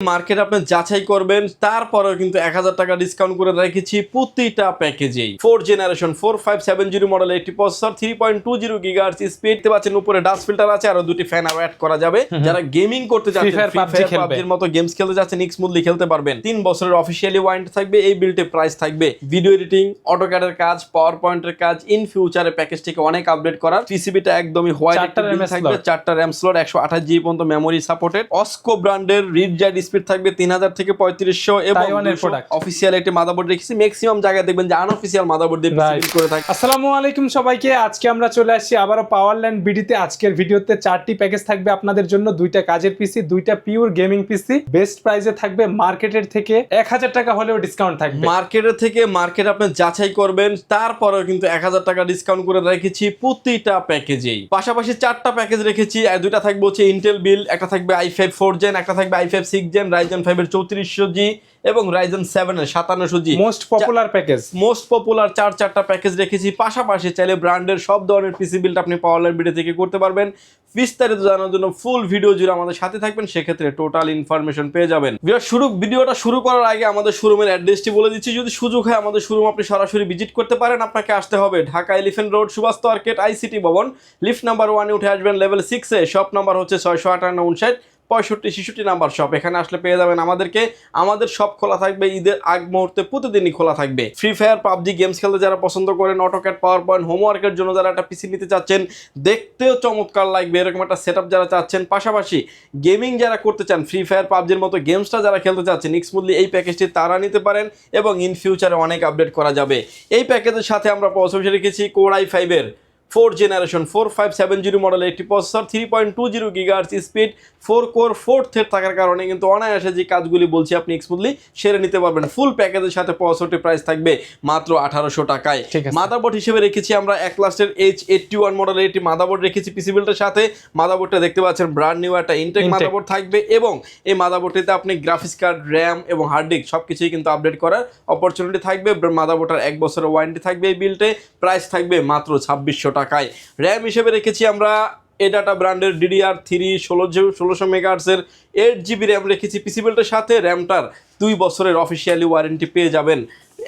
Market আপনি যাচাই করবেন তারপরেও কিন্তু এক হাজার টাকা ডিসকাউন্ট করে রেখেছি প্রতিটা প্যাকেজেই। Four generation four five seven zero model eighty processor three point two zero গিগার্স speed পাচ্ছেন উপরে ডাস্ট ফিল্টার আছে আরও দুটি ফ্যান আরও অ্যাড করা যাবে। যারা গেমিং করতে যাচ্ছেন। পাবজির মতো গেমস খেলতে যাচ্ছেন স্মুথলি খেলতে পারবেন। তিন বছরের অফিসিয়ালি ওয়ারেন্টি থাকবে এই বিল্টে প্রাইস থাকবে। ভিডিও এডিটিং অটোক্যাডের কাজ পাওয়ার পয়েন্টের কাজ ইন ফিউচারে প্যাকেজটিকে অনেক আপডেট করার। পিসিবিটা একদমই হোয়াইট থাকবে চারটা র্যাম স্লট একশো আঠাশ জিবি পর্যন্ত মেমোরি সাপোর্টেড অস্কো ব্র্যান্ডের রিড স্পিড থাকবে তিন হাজার থেকে পঁয়ত্রিশশো এবং অফিসিয়াল একটি মাদাবোর্ড রেখেছি। ম্যাক্সিমাম জায়গায় দেখবেন যে আনঅফিসিয়াল মাদাবোর্ড দিয়ে করে থাকে। আসসালামু আলাইকুম সবাইকে। আজকে আমরা চলে আসছি আবারও পাওয়ারল্যান্ড বিডিতে আজকের ভিডিওতে চারটি প্যাকেজ থাকবে আপনাদের জন্য। দুইটা কাজের পিসি দুইটা পিওর গেমিং পিসি বেস্ট প্রাইসে থাকবে মার্কেটের থেকে এক হাজার টাকা হলেও ডিসকাউন্ট থাকবে। মার্কেটের থেকে মার্কেট আপনি যাচাই করবেন। তারপরেও কিন্তু এক হাজার টাকা ডিসকাউন্ট করে রেখেছি প্রতিটা প্যাকেজেই পাশাপাশি চারটা প্যাকেজ রেখেছি। দুইটা থাকবে হচ্ছে ইন্টেল বিল একটা থাকবে আই ফাইভ ফোর জেন একটা থাকবে I five six gen Ryzen ফাইভের চৌত্রিশশো জি এবং রাইজেন সেভেনের সাতান্নশো G. Most popular package most popular চার চারটা প্যাকেজ রেখেছি। পাশাপাশি চাইলে ব্র্যান্ডের সব ধরনের পিসি বিলটা আপনি পাওয়ার ভিডিও থেকে করতে পারবেন। বিস্তারিত জানার জন্য ফুল ভিডিও জুড়ে আমাদের সাথে থাকবেন। সেক্ষেত্রে টোটাল ইনফরমেশন পেয়ে যাবেন। শুরু ভিডিওটা শুরু করার আগে আমাদের শোরুমের অ্যাড্রেসটি বলে দিচ্ছি। যদি সুযোগ হয় আমাদের শোরুম আপনি সরাসরি ভিজিট করতে পারেন। আপনাকে আসতে হবে Dhaka Elephant Road Subhash Market ICT Bhaban. Lift number ওয়ানে উঠে আসবেন লেভেল সিক্সে শপ নাম্বার হচ্ছে ছয়শো আটান্ন উনষাট। পঁয়ষট্টি, ছেষট্টি নাম্বার শপ এখানে আসলে পেয়ে যাবেন আমাদেরকে। আমাদের সব খোলা থাকবে ঈদের আগ মুহূর্তে, প্রতিদিনই খোলা থাকবে। ফ্রি ফায়ার পাবজি গেমস খেলতে যারা পছন্দ করেন অটোক্যাট পাওয়ার পয়েন্ট হোমওয়ার্কের জন্য যারা একটা পিসি নিতে চাচ্ছেন, দেখতেও চমৎকার লাগবে। এরকম একটা সেট যারা চাচ্ছেন, পাশাপাশি গেমিং যারা করতে চান ফ্রি ফায়ার পাবজির মতো গেমসটা যারা খেলতে চাচ্ছেন স্মুথলি এই প্যাকেজটি তারা নিতে পারেন এবং ইন ফিউচারে অনেক আপডেট করা যাবে। এই প্যাকেজের সাথে আমরা পৌঁছে রেখেছি কোড়াই ফাইভের four generation four five seven zero model একটি processor three point two zero gigahertz speed four core four thread থাকার কারণে কিন্তু অনায়াসে যে কাজগুলি বলছি আপনি স্মুথলি সেরে নিতে পারবেন। ফুল প্যাকেজের সাথে পঁয়ষট্টি প্রাইস থাকবে মাত্র আঠারোশো টাকায়। মাদারবোর্ড হিসেবে রেখেছি আমরা এক লাস্টের এইচ এইটটি ওয়ান মডেলের একটি মাদারবোর্ড রেখেছি পিসি বিল্ডের সাথে। মাদারবোর্ডটা দেখতে পাচ্ছেন ব্র্যান্ড নিউ একটা ইনটেক। মাদারবোর্ড থাকবে এবং এই মাদারবোর্ডটিতে আপনি গ্রাফিক্স কার্ড র্যাম এবং হার্ড ডিস্ক সব কিছুই কিন্তু আপডেট করার অপরচুনিটি থাকবে। মাদারবোর্ডটার এক বছরের ওয়ারেন্টি থাকবে এই বিলটে প্রাইস থাকবে মাত্র ছাব্বিশশো টাকায়। র্যাম হিসেবে রেখেছি আমরা এ ডাটা ব্র্যান্ডের ডিডিআর থ্রি ষোলো ষোলোশো মেগাহার্সের এইট জিবি র্যাম রেখেছি। পিসিবেলটার বিল্টের সাথে র্যামটার দুই বছরের অফিসিয়ালি ওয়ারেন্টি পেয়ে যাবেন।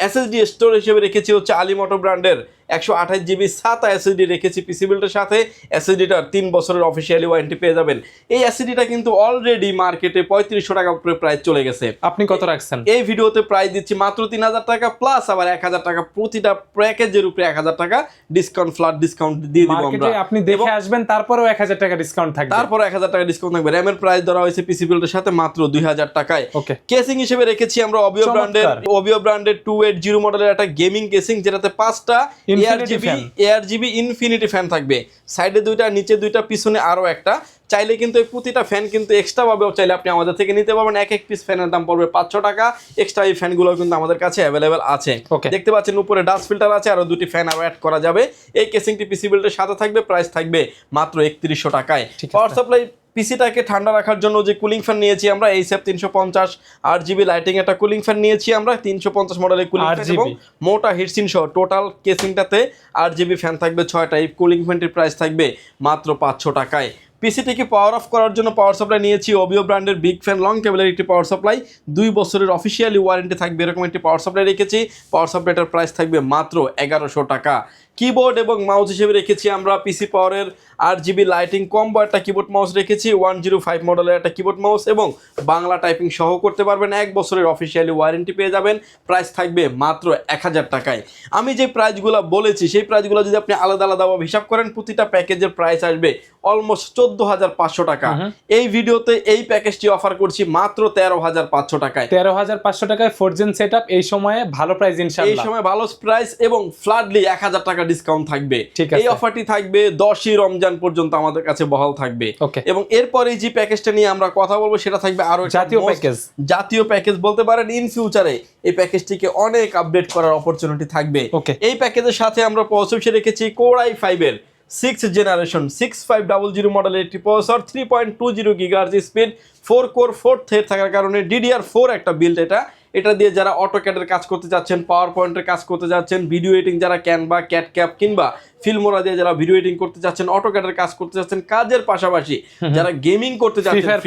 এসএসডি স্টোর হিসেবে রেখেছি হচ্ছে আলিমটো ব্র্যান্ডের একশো আঠাশ জিবি সাত এসএসডি রেখেছি পিসি বিল্টের সাথে। এসএসডিটার তিন বছরের অফিসিয়ালি ওয়ারেন্টি পেয়ে যাবেন। এই এসএসডিটা কিন্তু অলরেডি মার্কেটে পঁয়ত্রিশশো টাকা উপরে প্রাইস চলে গেছে। আপনি কত রাখছেন? এই ভিডিওতে প্রাইস দিচ্ছি মাত্র তিন হাজার টাকা প্লাস আবার এক হাজার টাকা প্রতিটা প্যাকেজের উপরে এক হাজার টাকা ডিসকাউন্ট ফ্ল্যাট ডিসকাউন্ট দিয়ে দিব আমরা। আপনি দেখে আসবেন তারপরেও এক হাজার টাকা ডিসকাউন্ট থাকবে। তারপর এক হাজার টাকা ডিসকাউন্ট থাকবে। র্যামের প্রাইস ধরা হয়েছে পিসি বিল্ডের সাথে মাত্র দুই হাজার টাকায়। ওকে কেসিং হিসেবে রেখেছি আমরা অবিও। ব্র্যান্ডের অবিও ব্র্যান্ডের টু এইট জিরো মডেলের একটা গেমিং কেসিং যেটাতে পাঁচটা R Infinity GB fan। R GB infinity fan থাকবে। সাইডে দুইটা নিচে দুইটা পিছনে আরও একটা। চাইলে কিন্তু এই প্রতিটা ফ্যান কিন্তু এক্সট্রা ভাবেও চাইলে আপনি আমাদের থেকে নিতে পারবেন। এক এক পিস ফ্যানের দাম পড়বে পাঁচশো টাকা। এক্সট্রা এই ফ্যানগুলো কিন্তু আমাদের কাছে অ্যাভেলেবেল আছে. দেখতে পাচ্ছেন উপরে ডাস্ট ফিল্টার আছে আরও দুটি ফ্যান আরও অ্যাড করা যাবে। এই কেসিংটি পিসি বিল্ডের সাথে থাকবে প্রাইস থাকবে মাত্র একত্রিশশো টাকায়। পাওয়ার সাপ্লাই পিসিটাকে ঠান্ডা রাখার জন্য যে কুলিং ফ্যান নিয়েছি আমরা এই সেপ তিনশো পঞ্চাশ আট জিবি লাইটিং একটা কুলিং ফ্যান নিয়েছি আমরা তিনশো পঞ্চাশ মডেলের কুলিং ফ্যান 8GB এবং মোটা হিটসিন সহ টোটাল কেসিংটাতে আট জিবি ফ্যান থাকবে ছয়টা এই কুলিং ফ্যানটির প্রাইস থাকবে মাত্র পাঁচশো টাকায়। পিসিটিকে পাওয়ার অফ করার জন্য পাওয়ার সাপ্লাই নিয়েছি অবিও ব্র্যান্ডের বিগ ফ্যান লং কেবলের একটি পাওয়ার সাপ্লাই দুই বছরের অফিসিয়ালি ওয়ারেন্টি থাকবে এরকম একটি পাওয়ার সাপ্লাই রেখেছি। পাওয়ার সাপ্লাইটার প্রাইস থাকবে মাত্র এগারোশো টাকা। কিবোর্ড এবং মাউস হিসেবে রেখেছি আমরা পিসি পাওয়ারের আট জিবি লাইটিং কম্বো একটা কিবোর্ড মাউস রেখেছি ওয়ান জিরো ফাইভ মডেলের একটা কিবোর্ড মাউস এবং বাংলা টাইপিং সহ করতে পারবেন এক বছরের অফিসিয়ালি ওয়ারেন্টি পেয়ে যাবেন প্রাইস থাকবে মাত্র এক হাজার টাকায়। আমি যে প্রাইসগুলো বলেছি সেই প্রাইসগুলো যদি আপনি আলাদা আলাদাভাবে হিসাব করেন প্রতিটা প্যাকেজের প্রাইস আসবে অলমোস্ট চোদ্দ হাজার পাঁচশো টাকা। এই ভিডিওতে এই প্যাকেজটি অফার করছি মাত্র তেরো হাজার পাঁচশো টাকায়। তেরো হাজার পাঁচশো টাকায় ফোর জেন সেট আপ এই সময়ে ভালো প্রাইস এই সময় ভালো প্রাইস এবং ফ্ল্যাটলি এক হাজার টাকা ডিসকাউন্ট থাকবে। এই অফারটি থাকবে দশই রমজান পর্যন্ত আমাদের কাছে বহাল থাকবে. এবং এরপরে যে প্যাকেজটা নিয়ে আমরা কথা বলব সেটা থাকবে আরও জাতীয় প্যাকেজ। জাতীয় প্যাকেজ বলতে পারেন ইন ফিউচারে এই প্যাকেজটিকে অনেক আপডেট করার অপরচুনিটি থাকবে. এই প্যাকেজের সাথে আমরা পৌঁছে রেখেছি কোরাই ফাইভের six generation six five double zero মডেলের একটি processor three point two zero gigahertz speed four core four thread থাকার কারণে ডিডিআর ফোর একটা বিল্ড এটা এটা দিয়ে যারা অটোক্যাডের কাজ করতে যাচ্ছেন পাওয়ার পয়েন্টের কাজ করতে যাচ্ছেন ভিডিও এডিটিং যারা ক্যানভা ক্যাট ক্যাপ কিংবা ফিল্মোরা দিয়ে যারা ভিডিও এডিটিং করতে যাচ্ছেন অটোক্যাডের কাজ করতে যাচ্ছেন কাজের পাশাপাশি যারা গেমিং করতে যাচ্ছেন।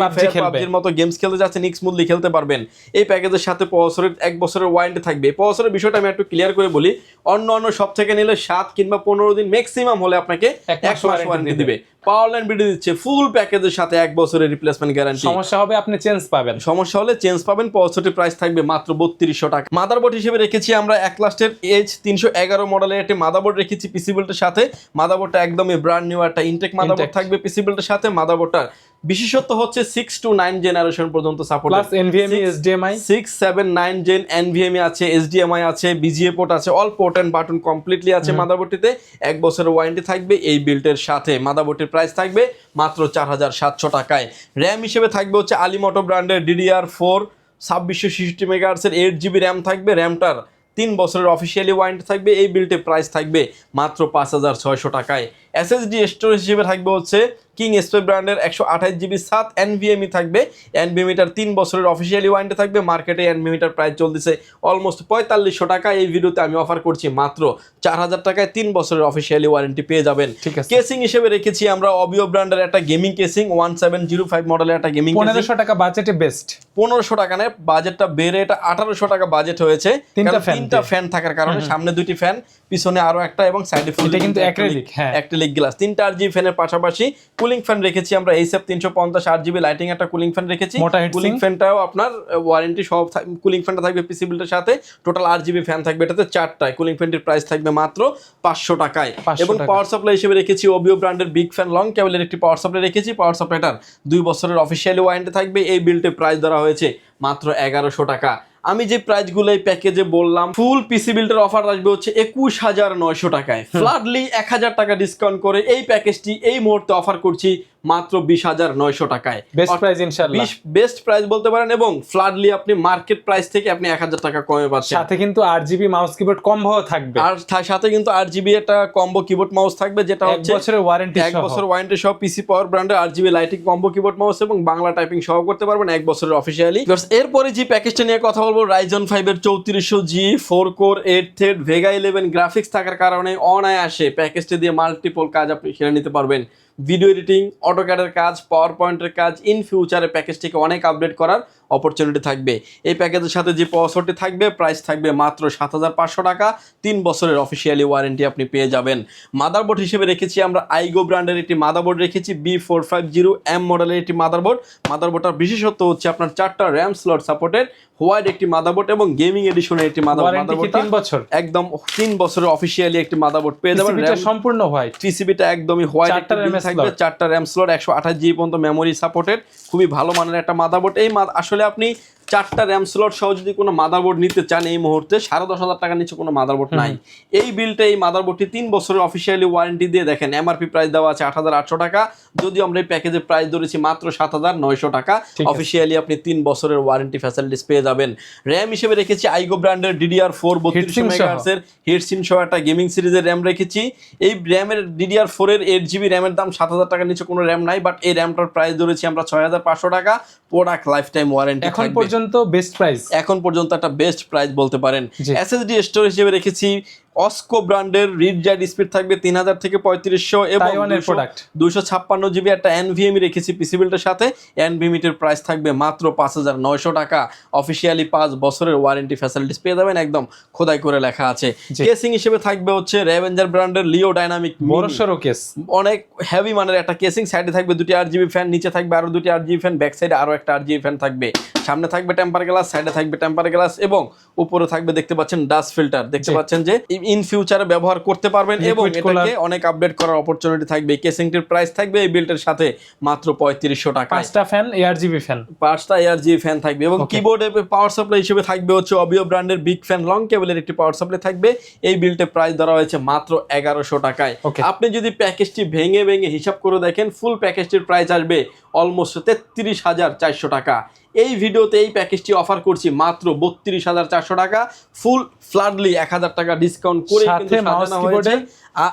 পাবজির মতো গেমস খেলতে যাচ্ছেন স্মুথলি খেলতে পারবেন এই প্যাকেজের সাথে বছরের এক বছরের ওয়ারেন্টি থাকবে বছরের বিষয়টা আমি একটু ক্লিয়ার করে বলি অন্য অন্য সব থেকে নিলে সাত কিংবা পনেরো দিন ম্যাক্সিমাম হলে আপনাকে এক মাস ওয়ারেন্টি দিবে। পাওয়ার লাইন ভিডিও দিচ্ছে ফুল প্যাকেজের সাথে এক বছরের রিপ্লেসমেন্ট গ্যারান্টি সমস্যা হবে আপনি চেঞ্জ পাবেন। সমস্যা হলে চেঞ্জ পাবেন পঁয়ষট্টি প্রাইস থাকবে মাত্র বত্রিশশো টাকা। মাদারবোর্ড হিসেবে রেখেছি আমরা এক লাস্টের এইচ তিনশো এগারো মডেলের একটি মাদারবোর্ড রেখেছি পিসিবিলটার সাথে। মাদারবোর্ডটা একদমই ব্র্যান্ড নিউ একটা ইনটেক মাদারবোর্ড থাকবে পিসিবিলটার সাথে মাদারবোর্ডটার বিশেষত্ব হচ্ছে সিক্স টু নাইন জেনারেশন পর্যন্ত support plus NVMe SDMI six seven nine gen NVMe আছে এইচডিএমআই আছে বিজিএ পোর্ট আছে all port and button completely আছে মাদারবোর্ডটিতে। এক বছরের ওয়ারেন্টি থাকবে এই বিল্টের সাথে। মাদারবোর্ডটির প্রাইস থাকবে মাত্র চার হাজার সাতশো টাকায়। র্যাম হিসেবে থাকবে হচ্ছে আলিমটো ব্র্যান্ডের ডিডিআর ফোর ছাব্বিশশো ছিষট্টি মেগাহার্সের এইট জিবি র্যাম থাকবে। র্যামটার তিন বছরের অফিসিয়ালি ওয়ারেন্টি থাকবে। এই বিলটির প্রাইস থাকবে মাত্র পাঁচ হাজার ছয়শো টাকায়। এসএসডি স্টোরেজ হিসেবে থাকবে হচ্ছে কিং এসপে ব্র্যান্ডের একশো আঠাশ জিবি সাত এনভিএমই থাকবে। এনভিএমিটার তিন বছরের অফিসিয়ালি ওয়ারেন্টি থাকবে। মার্কেটে এনভিএমিটার প্রাইস চলতেছে অলমোস্ট পঁয়তাল্লিশশো টাকা এই ভিডিওতে আমি অফার করছি মাত্র চার হাজার টাকায় তিন বছরের অফিসিয়ালি ওয়ারেন্টি পেয়ে যাবেন। ঠিক আছে। কেসিং হিসেবে রেখেছি আমরা অবিও ব্র্যান্ডের একটা gaming casing one seven zero five মডেলের একটা গেমিং পনেরোশো টাকা বাজেটে বেস্ট পনেরোশো টাকা নেয় বাজেটটা বেড়ে এটা আঠারোশো টাকা বাজেট হয়েছে। তিনটা। ফ্যান থাকার কারণে সামনে দুটি ফ্যান পিছনে আরও একটা এবং সাইডে এটা কিন্তু acrylic, হ্যাঁ। অ্যাক্রিলিক গ্লাস তিনটা আর জিবি ফ্যানের পাশাপাশি কুলিং ফ্যান রেখেছি আমরা এইসব তিনশো পঞ্চাশ আট জিবি লাইটিং একটা কুলিং ফ্যান রেখেছি। কুলিং ফ্যানটাও আপনার ওয়ারেন্টি সব কুলিং ফ্যানটা থাকবে পিসি সাথে টোটাল আট জিবি ফ্যান থাকবে এটাতে চারটায়। কুলিং ফ্যানটির প্রাইস থাকবে মাত্র পাঁচশো টাকায়। এবং পাওয়ার সাপ্লাই হিসেবে রেখেছি ওবিও ব্র্যান্ডের বিগ ফ্যান লং কেবলের একটি পাওয়ার সাপ্লাই রেখেছি। পাওয়ার সাপ্লাইটার দুই বছরের অফিসিয়ালি ওয়ারেন্টি থাকবে এই বিলটির প্রাইস ধরা হয়েছে মাত্র এগারোশো টাকা। আমি যে প্রাইসগুলো এই প্যাকেজে বললাম ফুল পিসি বিল্ডের অফার আসবে হচ্ছে একুশ হাজার নয়শো টাকায়। ফ্লাডলি এক হাজার টাকা ডিসকাউন্ট করে এই প্যাকেজটি এই মুহূর্তে অফার করছি মাত্র বিশ হাজার নয়শো টাকায়। বেস্ট প্রাইস ইনশাআল্লাহ। বিশ বেস্ট প্রাইস বলতে পারেন এবং ফ্লাডলি আপনি মার্কেট প্রাইস থেকে আপনি এক হাজার টাকা কমে পাচ্ছেন। সাথে কিন্তু আট জিবি মাউস কিবোর্ড কম্বো থাকবে। আর সাথে কিন্তু আট জিবি একটা কম্বো কিবোর্ড মাউস থাকবে যেটা এক হচ্ছে বছরের ওয়ারেন্টি এক বছর ওয়ারেন্টি সহ পিসি পাওয়ার ব্র্যান্ডের আর GB lighting combo keyboard mouse এবং বাংলা টাইপিং সহ করতে পারবেন এক বছরের অফিসিয়ালি এরপরে যে প্যাকেজটা নিয়ে কথা বলব রাইজন ফাইভ এর চৌত্রিশশো G four core eight thread Vega eleven graphics থাকার কারণে অনায়াসে প্যাকেজটি দিয়ে মাল্টিপল কাজ আপনি সেরে নিতে পারবেন। ভিডিও এডিটিং অটোক্যাডের কাজ পাওয়ার পয়েন্টের কাজ ইন ফিউচারে প্যাকেজটিকে অনেক আপডেট করার অপরচুনিটি থাকবে। এই প্যাকেজের সাথে যে প্রসেসরটি থাকবে প্রাইস থাকবে মাত্র সাত হাজার পাঁচশো টাকা। তিন বছরের অফিসিয়ালি ওয়ারেন্টি আপনি পেয়ে যাবেন। মাদারবোর্ড হিসেবে রেখেছি আমরা আইগো ব্র্যান্ডের একটি মাদারবোর্ড রেখেছি B four five zero M মডেলের একটি মাদারবোর্ড মাদারবোর্ডটার বিশেষত্ব হচ্ছে আপনার চারটা র্যাম স্লট সাপোর্টেড হোয়াইট একটি মাদারবোর্ড এবং গেমিং এডিশনের একটি মাদারবোর্ড তিন বছর? একদম তিন বছরের অফিসিয়ালি একটি মাদারবোর্ড পেয়ে যাবেন। সম্পূর্ণ হোয়াইট পিসিবিটা একদমই হোয়াইট চারটা থাকবে। চারটা র্যাম স্লট একশো আঠাশ জিবি পর্যন্ত মেমোরি সাপোর্টেড খুবই ভালো মানের একটা মাদারবোর্ড এই মা- আসলে আপনি চারটা র্যাম স্লট সহ যদি কোনো মাদারবোর্ড নিতে চান এই মুহূর্তে সাড়ে দশ হাজার টাকার নিচে কোনো মাদারবোর্ড নাই। এই বিলটা এই মাদারবোর্ডটি তিন বছরের অফিসিয়ালি ওয়ারেন্টি দিয়ে দেখেন এমআরপি প্রাইস দেওয়া আছে আট হাজার আটশো টাকা যদিও আমরা এই প্যাকেজের প্রাইস ধরেছি মাত্র সাত হাজার নয়শো টাকা। অফিসিয়ালি আপনি তিন বছরের ওয়ারেন্টি ফ্যাসিলিটিস পেয়ে যাবেন। র্যাম হিসেবে রেখেছি আইগো ব্র্যান্ডের ডিডিআর ফোর সহ। মেগাহার্সের হিটসিন সহ একটা গেমিং সিরিজের র্যাম রেখেছি। এই র্যামের ডিডিআর ফোর এর এইট জিবি র্যামের দাম সাত হাজার টাকার নিচে কোনো র্যাম নাই বাট এই র্যামটার প্রাইস ধরেছি আমরা ছয় হাজার পাঁচশো টাকা। প্রোডাক্ট লাইফ টাইম ওয়ারেন্টি এখন পর্যন্ত বেস্ট প্রাইস এখন পর্যন্ত একটা বেস্ট প্রাইস বলতে পারেন। এসএসডি স্টোর হিসেবে রেখেছি অস্কো ব্র্যান্ডের রিড জেড স্পিড থাকবে তিন হাজার থেকে পঁয়ত্রিশশো এবং প্রোডাক্ট দুশো ছাপ্পান্ন জিবি একটা এনভিএমি রেখেছি পিসি বিল্টের সাথে। এনভিএমিটির প্রাইস থাকবে মাত্র পাঁচ হাজার নয়শো টাকা। অফিসিয়ালি পাঁচ বছরের ওয়ারেন্টি ফ্যাসিলিটিস পেয়ে যাবেন একদম খোদাই করে লেখা আছে। কেসিং হিসেবে থাকবে হচ্ছে রেভেঞ্জার ব্র্যান্ডের লিও ডাইনামিক বড় সড়ো কেস অনেক হেভি মানের একটা কেসিং সাইডে থাকবে দুটি আর জিবি ফ্যান নিচে থাকবে আরও দুটি আর জিবি ফ্যান ব্যাক সাইডে আরও একটা আর জিবি ফ্যান থাকবে। সামনে থাকবে টেম্পার গ্লাস সাইডে থাকবে টেম্পার গ্লাস এবং উপরে থাকবে দেখতে পাচ্ছেন ডাস্ট ফিল্টার দেখতে পাচ্ছেন যে ইন ফিউচারে ব্যবহার করতে পারবেন এবং এটাকে অনেক আপডেট করার অপরচুনিটি থাকবে। কেসিংটির প্রাইস থাকবে এই বিল্টের সাথে মাত্র পঁয়ত্রিশশো টাকা পাঁচটা ফ্যান এয়ার জিবি ফ্যান পাঁচটা এয়ার জি ফ্যান থাকবে এবং. কিবোর্ডে পাওয়ার সাপ্লাই হিসেবে থাকবে হচ্ছে অবিও ব্র্যান্ডের বিগ ফ্যান লং কেবলের একটি পাওয়ার সাপ্লাই থাকবে। এই বিলটে প্রাইস ধরা হয়েছে মাত্র এগারোশো টাকায়. আপনি যদি প্যাকেজটি ভেঙে ভেঙে হিসাব করে দেখেন ফুল প্যাকেজটির প্রাইস আসবে অলমোস্ট তেত্রিশ হাজার চারশো টাকা। এই ভিডিওতে এই প্যাকেজটি অফার করছি মাত্র বত্রিশ হাজার চারশো টাকা ফুল ফ্লাডলি এক হাজার টাকা ডিসকাউন্ট করে সাথে মাউস কিবোর্ডের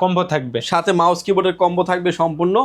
কম্বো থাকবে। সাথে মাউস কিবোর্ডের কম্বো থাকবে সম্পূর্ণ।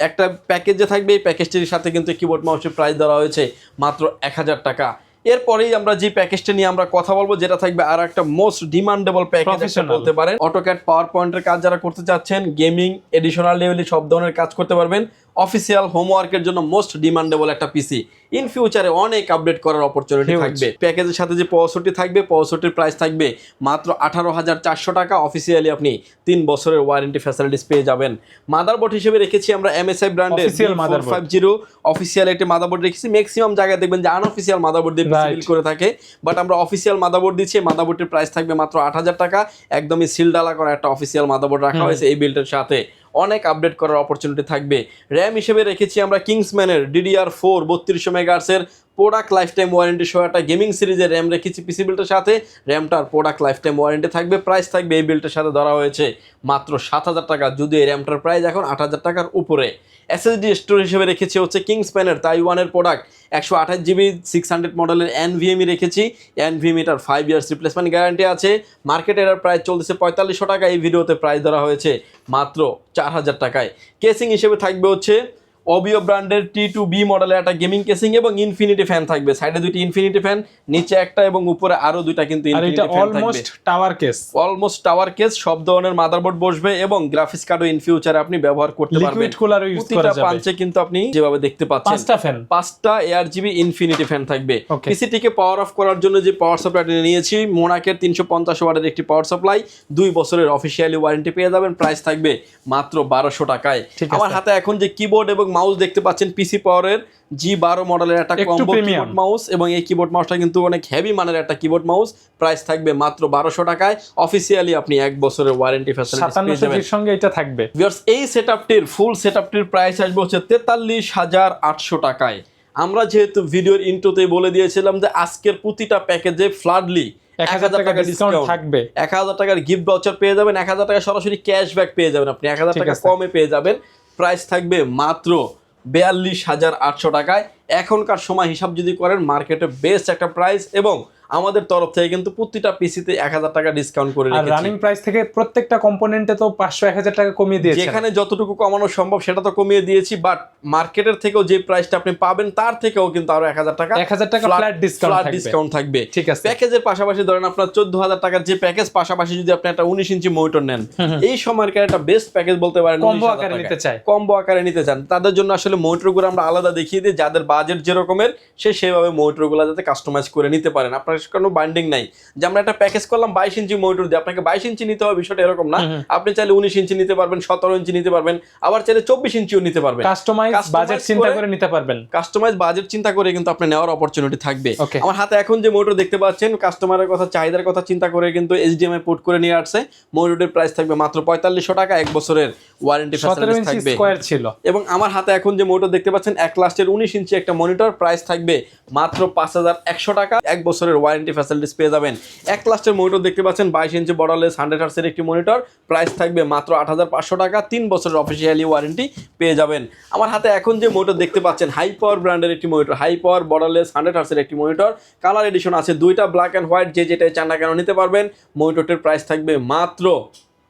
একটা প্যাকেজে থাকবে এই প্যাকেজটির সাথে কিন্তু কিবোর্ড মাউসের প্রাইস ধরা হয়েছে মাত্র এক হাজার টাকা। এরপরেই আমরা যে প্যাকেজটা নিয়ে আমরা কথা বলব যেটা থাকবে আর একটা মোস্ট ডিমান্ডেবল প্যাকেজ বলতে পারেন। অটোক্যাড পাওয়ার পয়েন্টের কাজ যারা করতে চাচ্ছেন গেমিং এডিশনাল লেভেলে সব ধরনের কাজ করতে পারবেন। অফিসিয়াল হোমওয়ার্কের জন্য মোস্ট ডিমান্ডেবল একটা পিসি ইন ফিউচারে অনেক আপডেট করার অপরচুনিটি. থাকবে। প্যাকেজের সাথে যে পঁয়ষট্টি থাকবে পঁয়ষট্টির প্রাইস থাকবে মাত্র আঠারো হাজার চারশো টাকা অফিসিয়ালি আপনি তিন বছরের ওয়ারেন্টি ফ্যাসিলিটিস পেয়ে যাবেন। মাদারবোর্ড হিসেবে রেখেছি আমরা এমএসআই ব্র্যান্ডের Official motherboard. Five zero official একটি মাদারবোর্ড রেখেছি। ম্যাক্সিমাম জায়গায় দেখবেন যে আনঅফিসিয়াল মাদারবোর্ড দিয়ে. বিল করে থাকে। বাট আমরা অফিসিয়াল মাদারবোর্ড দিচ্ছি। মাদারবোর্ডের প্রাইস থাকবে মাত্র আট হাজার টাকা। একদমই সিল ডালা করা একটা অফিসিয়াল মাদারবোর্ড রাখা হয়েছে এই বিল্ডের সাথে। অনেক আপডেট করার অপরচুনিটি থাকবে। র্যাম হিসেবে রেখেছি আমরা কিংসম্যানের ডিডিআর ফোর বত্রিশশো মেগাহার্সের প্রোডাক্ট লাইফ টাইম ওয়ারেন্টি সহ একটা গেমিং সিরিজের র্যাম রেখেছি পিসি বিল্টের সাথে। র্যামটার প্রোডাক্ট লাইফ টাইম ওয়ারেন্টি থাকবে প্রাইস থাকবে এই বিল্টের সাথে ধরা হয়েছে মাত্র সাত হাজার টাকা। যদি এই র্যামটার প্রাইস এখন আট হাজার টাকার উপরে। এসএসডি স্টোর হিসেবে রেখেছি হচ্ছে কিংস কিংসপ্যানের তাইওয়ানের প্রোডাক্ট একশো আঠাশ জিবি সিক্স হান্ড্রেড মডেলের এনভিএমই রেখেছি। এনভিএমিটার ফাইভ ইয়ার্স রিপ্লেসমেন্ট গ্যারান্টি আছে। মার্কেটের আর প্রাইস চলতেছে পঁয়তাল্লিশশো টাকা। এই ভিডিওতে প্রাইস ধরা হয়েছে মাত্র চার হাজার টাকায়। কেসিং হিসেবে থাকবে হচ্ছে অবিও ব্র্যান্ডের টি টু বি মডেলের একটা গেমিং কেসিং এবং ইনফিনিটি ফ্যান থাকবে। সাইডে দুইটি ইনফিনিটি ফ্যান নিচে একটা এবং উপরে আরও দুইটা কিন্তু ইনফিনিটি ফ্যান থাকবে। Almost tower case almost tower case সব ধরনের মাদারবোর্ড বসবে এবং গ্রাফিক্স কার্ডও ইন ফিউচারে আপনি ব্যবহার করতে পারবেন। লিকুইড কুলারও ইউজ করা যাবে। পাঞ্চে কিন্তু আপনি যেভাবে দেখতে পাচ্ছেন। পাঁচটা ফ্যান পাঁচটা এয়ার জিবি ইনফিনিটি ফ্যান থাকবে. পিসিটিকে পাওয়ার অফ করার জন্য যে পাওয়ার সাপ্লাইটি নিয়েছি মোনাকের তিনশো পঞ্চাশ ওয়াটের একটি পাওয়ার সাপ্লাই দুই বছরের অফিসিয়ালি ওয়ারেন্টি পেয়ে যাবেন। প্রাইস থাকবে মাত্র বারোশো টাকায়। আমার হাতে এখন যে কিবোর্ড এবং মাউস দেখতে পাচ্ছেন পিসি পাওয়ারের জি বারো মডেলের একটা কম্বো কিবোর্ড মাউস এবং এই কিবোর্ড মাউসটা কিন্তু অনেক হেভি মানের একটা কিবোর্ড মাউস প্রাইস থাকবে মাত্র বারোশো টাকায়। অফিসিয়ালি আপনি এক বছরের ওয়ারেন্টি ফ্যাসিলিটি পেয়ে সাতান্নশো যাবেন। জির সঙ্গে এটা থাকবে। এই সেটআপটির ফুল সেটআপটির প্রাইস আসবে হচ্ছে তেতাল্লিশ হাজার আটশো টাকায়। আমরা যেহেতু ভিডিওর ইন্ট্রোতেই বলে দিয়েছিলাম যে আজকের প্রতিটা প্যাকেজে ফ্লাডলি এক হাজার টাকা ডিসকাউন্ট থাকবে। এক হাজার টাকার গিফট ভাউচার পেয়ে যাবেন এক হাজার টাকা সরাসরি ক্যাশব্যাক পেয়ে যাবেন আপনি। এক হাজার টাকা কমে পেয়ে যাবেন। প্রাইস থাকবে মাত্র বিয়াল্লিশ হাজার আটশো টাকায়। এখনকার সময় হিসাব যদি করেন মার্কেটে বেস্ট একটা প্রাইস এবং আমাদের তরফ থেকে কিন্তু প্রতিটা পিসিতে এক হাজার টাকা ডিসকাউন্ট করে আর রানিং প্রাইস থেকে প্রত্যেকটা কম্পোনেন্টে তো পাঁচশো এক হাজার টাকা কমিয়ে দিয়েছে যেখানে যতটুকু কমানো সম্ভব সেটা তো কমিয়ে দিয়েছি বাট মার্কেটের থেকেও যে প্রাইসটা আপনি পাবেন তার থেকেও কিন্তু আরও এক হাজার টাকা এক হাজার টাকা ফ্ল্যাট ডিসকাউন্ট থাকবে। ডিসকাউন্ট থাকবে। ঠিক আছে। প্যাকেজের পাশাপাশি ধরেন আপনার চোদ্দ হাজার টাকার যে প্যাকেজ পাশাপাশি যদি আপনি একটা উনিশ ইঞ্চি মনিটর নেন এই সময়কার একটা বেস্ট প্যাকেজ বলতে পারেন কম্বো আকারে নিতে চায়। কম্বো আকারে নিতে চান। তাদের জন্য আসলে মনিটরগুলো আমরা আলাদা দেখিয়ে দিই যাদের বাজেট যেরকমের সে সেভাবে মনিটরগুলো যাতে কাস্টমাইজ করে নিতে পারেন আপনার কোনো বাইন্ডিং নাই। যে আমরা একটা প্যাকেজ করলাম বাইশ ইঞ্চি মনিটর দিয়ে আপনাকে বাইশ ইঞ্চি নিতে হবে বিষয়টা এরকম না। আপনি চাইলে উনিশ ইঞ্চি নিতে পারবেন সতেরো ইঞ্চি নিতে পারবেন আবার চাইলে চব্বিশ ইঞ্চিও নিতে পারবেন। কাস্টমাইজ বাজেট চিন্তা করে- নিতে পারবেন। কাস্টমাইজ বাজেট চিন্তা করে কিন্তু আপনি নেওয়ার অপরচুনিটি থাকবে। আমার হাতে এখন যে মোটর দেখতে পাচ্ছেন কাস্টমারের কথা চাহিদার কথা চিন্তা করে কিন্তু এইচডিএমআই পোর্ট করে নিয়ে আসছে। মোটরের প্রাইস থাকবে মাত্র পঁয়তাল্লিশশো টাকা এক বছরের ওয়ারেন্টি ফ্যাসিলিটি থাকবে। ছিল। এবং আমার হাতে এখন যে মোটর দেখতে পাচ্ছেন এক লাস্টের উনিশ ইঞ্চি একটা মনিটর প্রাইস থাকবে মাত্র পাঁচ হাজার একশো টাকা। এক বছরের ওয়ারেন্টি ফ্যাসিলিটিস পেয়ে যাবেন। এক লাস্টের মনিটর দেখতে পাচ্ছেন, বাইশ ইঞ্চি বর্ডারলেস হান্ড্রেড হার্সের একটি মনিটর প্রাইস থাকবে মাত্র আট হাজার পাঁচশো টাকা। তিন বছরের অফিসিয়ালি ওয়ারেন্টি পেয়ে যাবেন। আমার হাতে এখন যে মোটর দেখতে পাচ্ছেন হাই পাওয়ার ব্র্যান্ডের একটি monitor high power borderless hundred হার্সের একটি মনিটর কালার এডিশন আছে, দুইটা ব্ল্যাক অ্যান্ড হোয়াইট যে যেটাই চান না কেন নিতে পারবেন। মনিটরটির প্রাইস থাকবে মাত্র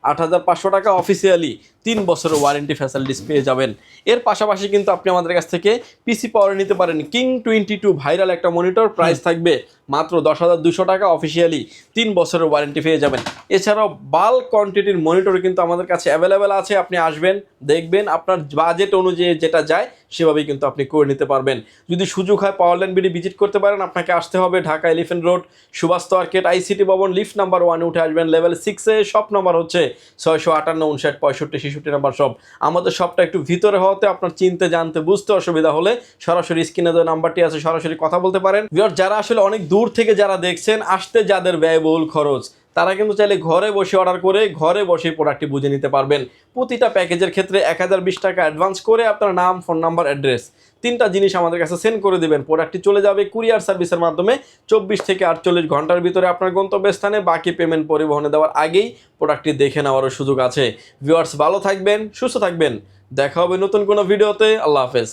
আট হাজার পাঁচশো টাকা অফিসিয়ালি তিন বছরের ওয়ারেন্টি ফ্যাসিলিটিস পেয়ে যাবেন। এর পাশাপাশি কিন্তু আপনি আমাদের কাছ থেকে পিসি পাওয়ার নিতে পারেন। কিং টোয়েন্টি টু ভাইরাল একটা মনিটর প্রাইস থাকবে মাত্র দশ হাজার দুশো টাকা অফিসিয়ালি তিন বছরের ওয়ারেন্টি পেয়ে যাবেন। এছাড়াও বাল্ক কোয়ান্টিটির মনিটর কিন্তু আমাদের কাছে অ্যাভেলেবেল আছে। আপনি আসবেন দেখবেন আপনার বাজেট অনুযায়ী যেটা যায় সেভাবেই কিন্তু আপনি করে নিতে পারবেন। যদি সুযোগ হয় পাওয়ারল্যান্ড বিডি ভিজিট করতে পারেন আপনাকে আসতে হবে Dhaka Elephant Road Subhash Market ICT Bhaban lift number ওয়ানে উঠে আসবেন লেভেল সিক্সে শপ নাম্বার হচ্ছে ছয়শো আটান্ন উনষাট পঁয়ষট্টি ছেষট্টি নাম্বার শপ আমাদের সবটা একটু ভিতরে হওয়াতে আপনার চিনতে, জানতে, বুঝতে অসুবিধা হলে সরাসরি স্ক্রিনে দেওয়া নাম্বারটি আছে, সরাসরি কথা বলতে পারেন। যারা আসলে অনেক দূর থেকে যারা দেখছেন, আসতে যাদের ব্যয়বহুল খরচ তারা কিন্তু চাইলে ঘরে বসে অর্ডার করে ঘরে বসে প্রোডাক্টটি বুঝে নিতে পারবেন। প্রতিটা প্যাকেজের ক্ষেত্রে এক হাজার বিশ টাকা অ্যাডভান্স করে আপনার নাম ফোন নাম্বার অ্যাড্রেস তিনটা জিনিস আমাদের কাছে সেন্ড করে দেবেন। প্রোডাক্টটি চলে যাবে কুরিয়ার সার্ভিসের মাধ্যমে চব্বিশ থেকে আটচল্লিশ ঘণ্টার ভিতরে আপনার গন্তব্যস্থানে। বাকি পেমেন্ট পরিবহনে দেওয়ার আগেই প্রোডাক্টটি দেখে নেওয়ারও সুযোগ আছে। ভিউয়ার্স ভালো থাকবেন, সুস্থ থাকবেন। দেখা হবে নতুন কোনো ভিডিওতে আল্লাহ হাফেজ।